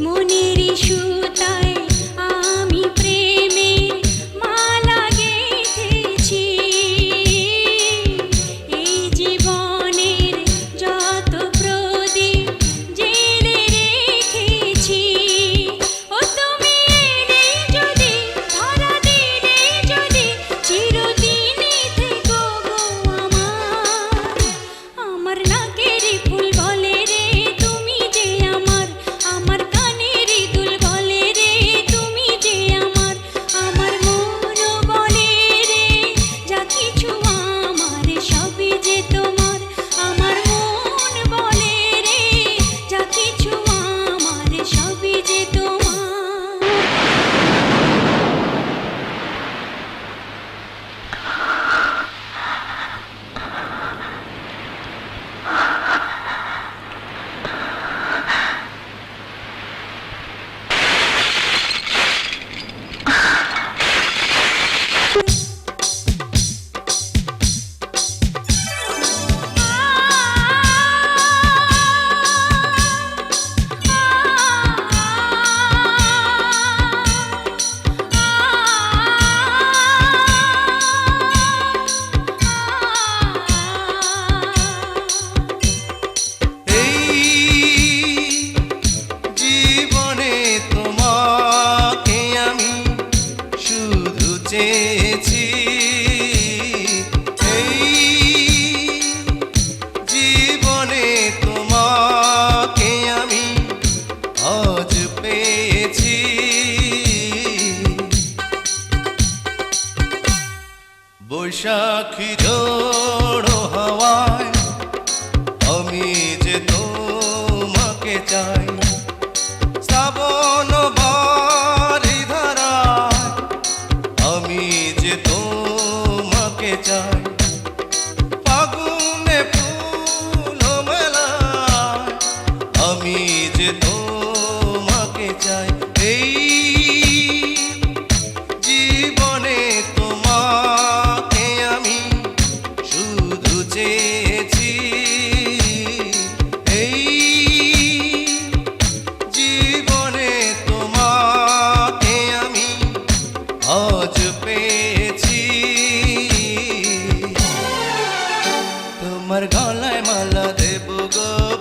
মনেরই সুর চেয়েছি জীবনে তোমাকে আমি তোমার গলায় মালা দেব গো।